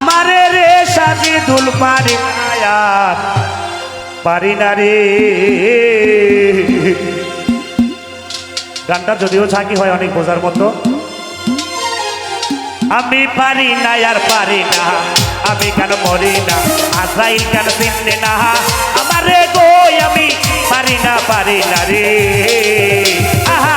মারে রে সাজি দুল পারি গানটা যদিও ছাকি হয় অনেক বোঝার মতো। আমি পারি না আর পারি না, আমি কেন মরি না? আসাইল কেন চিনতে না? আমার গো, আমি পারি না পারি না রে। আহা।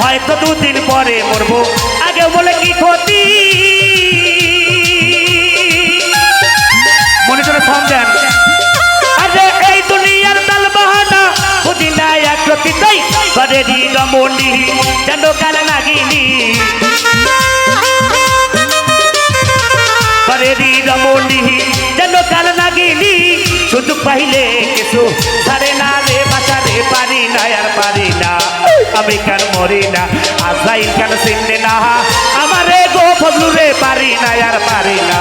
হয়তো দুদিন পরে মরবো। দি রমণী যেন কাল নাগিনী। দি রমণী যেন কাল নাগিনী। সুযোগ পাইলে কিছু সারে না রে বাসা রে পারি না, আর পারি না। আমি কেন মরি না? আসাইল কেন চিনতে না? আমারে গো ফজলু রে পারি না, আর পারি না।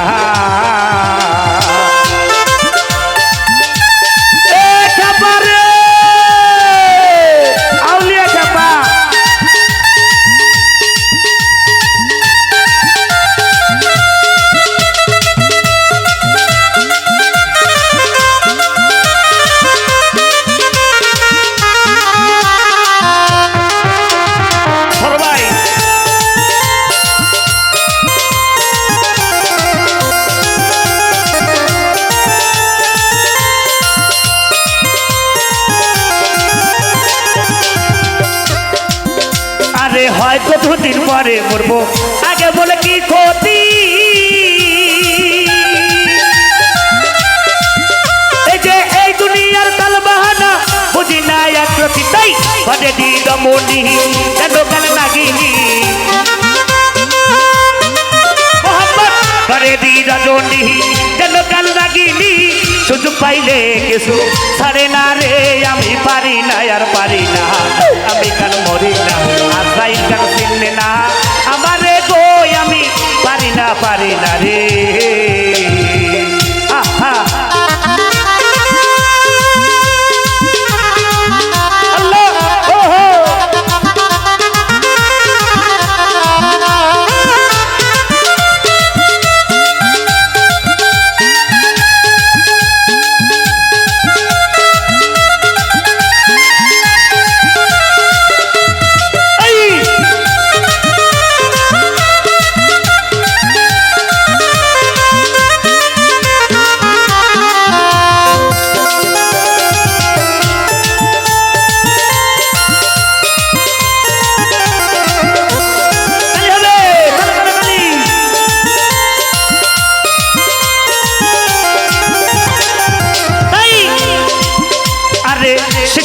হয়তো পরে মরবো। আগে বলে কি ক্ষতি? এই যে এই দুনিয়ার তাল বাহানা বুঝি না এক প্রতি তাই ঘটে দি দমনি কাল যেন কাল নাগিনী? সুযোগ পাইলে কিছু ছাড়ে না রে, আমি পারি না, আর পারি না, আমি কেন মরি না? পারি না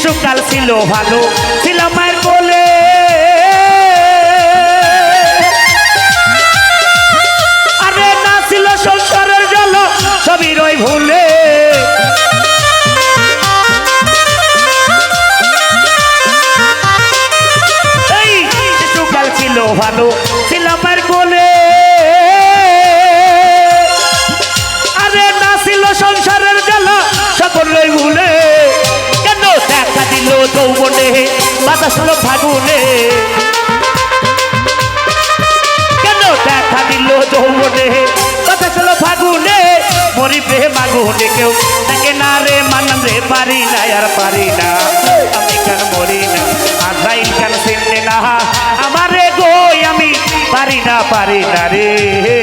শিশুকাল ছিল ভালো। ছিল মায়ের বাতাস হলো ফাগুনে। কেন দেখা দিল যৌবনে? বাতাস হলো ফাগুনে। মরি প্রেম আগুনে কেউ দেখে না রে মানান রে পারি না, আর পারি না। আমি কেন মরি না? আজাইল কেন না? আমারে গো, আমি পারি না পারি না রে।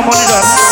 মনিটরে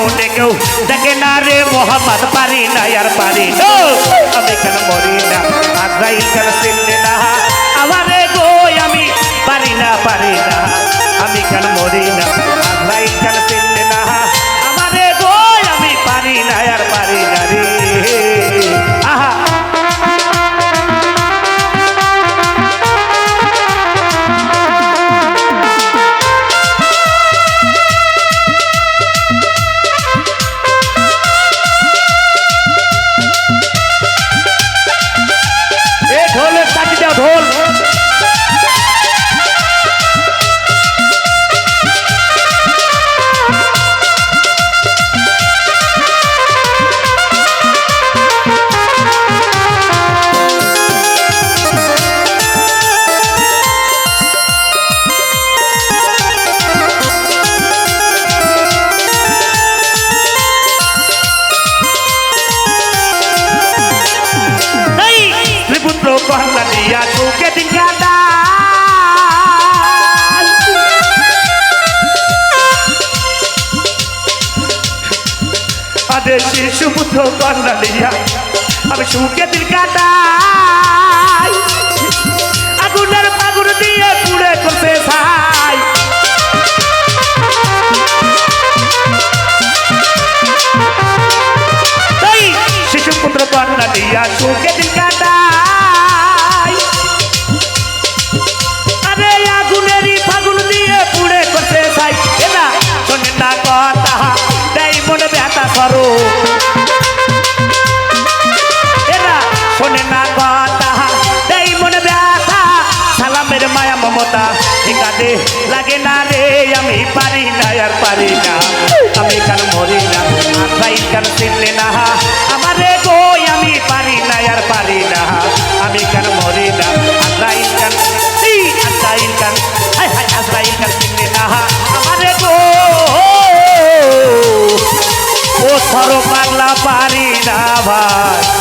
আগুনে কেউ দেখে না রে মোহাম্মদ, পারি না আর পারি না। আমি কেন মরি না? আজরাইল কেন চিনলে না? আমারে গো আমি? পারি না পারি না। আমি চৌকে দিন কাটা আদে শিশু কন্যা দিয়া আমি সুখে দিন কাটাই। আগুনের পাগুর দিয়ে পুড়ে করতে ছাই ঠিকাতে লাগে না রে, আমি পারি না, আর পারি না। আমি কেন মরি না? আত্মাই কেন চিনলে না? আমারে গো, আমি পারি না, আর পারি না। আমি কেন মরি না? আত্মাই কেন? পারি না ভাই।